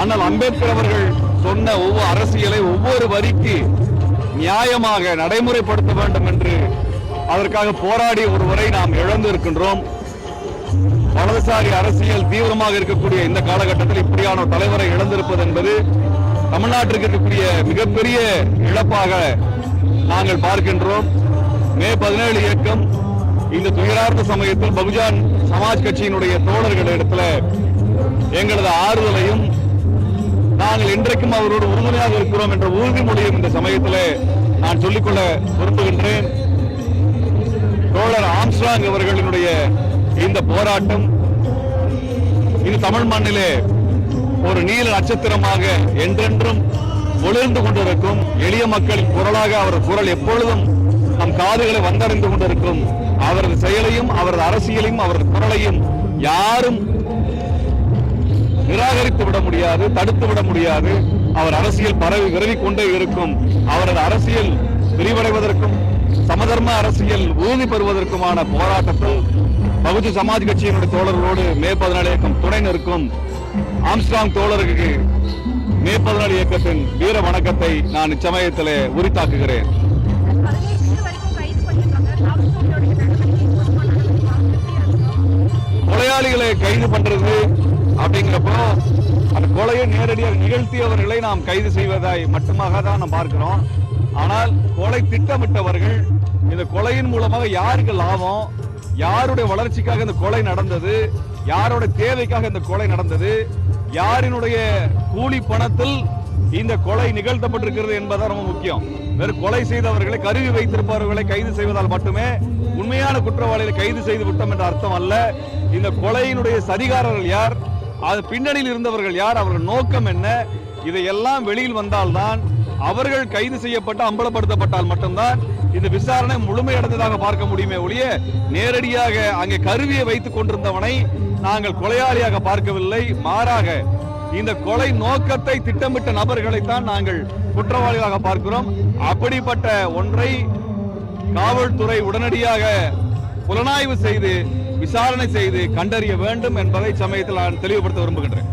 ஆனால் அம்பேத்கர் அவர்கள் சொன்ன ஒவ்வொரு அரசியலை ஒவ்வொரு வரிக்கு நியாயமாக நடைமுறைப்படுத்த வேண்டும் என்று அதற்காக போராடிய ஒருவரை நாம் இழந்து இருக்கின்றோம் வலதுசாரி அரசியல் தீவிரமாக இருக்கக்கூடிய இந்த காலகட்டத்தில் இப்படியான ஒரு தலைவரை இழந்திருப்பது என்பது தமிழ்நாட்டிற்கு இருக்கக்கூடிய மிகப்பெரிய இழப்பாக நாங்கள் பார்க்கின்றோம். மே பதினேழு இயக்கம் இந்த துயரார்த்த சமயத்தில் பகுஜான் சமாஜ் கட்சியினுடைய தோழர்களிடத்தில் எங்களது ஆறுதலையும் நாங்கள் இன்றைக்கும் அவரோடு உறுதுணையாக இருக்கிறோம் என்ற உறுதிமொழியும் இந்த சமயத்தில் நான் சொல்லிக்கொள்ள விரும்புகின்றேன் தோழர் ஆம்ஸ்ட்ராங் அவர்களினுடைய இந்த போராட்டம் இது தமிழ் மண்ணிலே ஒரு நீல நட்சத்திரமாக என்றென்றும் ஒளிர்ந்து கொண்டிருக்கும் எளிய மக்களின் குரலாக அவர் குரல் எப்பொழுதும் நம் காதுகளை வந்தடைந்து கொண்டிருக்கும். அவரது செயலையும் அவரது அரசியலையும் அவரது குரலையும் யாரும் நிராகரித்து விட முடியாது தடுத்து விட முடியாது. அவர் அரசியல் பரவி விரவி கொண்டே இருக்கும். அவரது அரசியல் விரிவடைவதற்கும் சமதர்ம அரசியல் உறுதி பெறுவதற்குமான போராட்டத்தில் பகுஜன் சமாஜ் கட்சியினுடைய தோழர்களோடு மே பதினாலு இயக்கம் துணை நிற்கும். ஆம்ஸ்டாங் தோழருக்கு மே பதினாலு இயக்கத்தின் வீர வணக்கத்தை நான் இச்சமயத்திலே உரித்தாக்குகிறேன். கைது கொலையாளிகளை கைது பண்றது கொலையை நேரடியாக நிகழ்த்தியவர்களை நாம் கைது செய்வதாய் மட்டுமாக தான் நாம் பார்க்கிறோம். ஆனால் கொலை திட்டமிட்டவர்கள் இந்த கொலையின் மூலமாக யாருக்கு லாபம்? யாருடைய வளர்ச்சிக்காக இந்த கொலை நடந்தது? யாருடைய தேவைக்காக இந்த கொலை நடந்தது? யாரினுடைய கூலி பணத்தில் இந்த கொலை நிகழ்த்தப்பட்டிருக்கிறது என்பதுதான் ரொம்ப முக்கியம். வெறும் கொலை செய்தவர்களை கருவி வைத்திருப்பவர்களை கைது செய்வதால் மட்டுமே உண்மையான குற்றவாளிகளை கைது செய்து விட்டோம் என்ற அர்த்தம் அல்ல. இந்த கொலையினுடைய சதிகாரர்கள் யார்? அது பின்னணியில் இருந்தவர்கள் யார்? அவர்கள் நோக்கம் என்ன? இதையெல்லாம் வெளியில் வந்தால்தான் அவர்கள் கைது செய்யப்பட்டு அம்பலப்படுத்தப்பட்டால் மட்டும்தான் இந்த விசாரணை முழுமையடைந்ததாக பார்க்க முடியுமே ஒழிய நேரடியாக அங்கே கருவியை வைத்துக் கொண்டிருந்தவனை நாங்கள் கொலையாளியாக பார்க்கவில்லை. மாறாக இந்த கொலை நோக்கத்தை திட்டமிட்ட நபர்களைத்தான் நாங்கள் குற்றவாளிகளாக பார்க்கிறோம். அப்படிப்பட்ட ஒன்றை காவல்துறை உடனடியாக புலனாய்வு செய்து விசாரணை செய்து கண்டறிய வேண்டும் என்பதை சமயத்தில் நான் தெளிவுபடுத்த விரும்புகின்றேன்.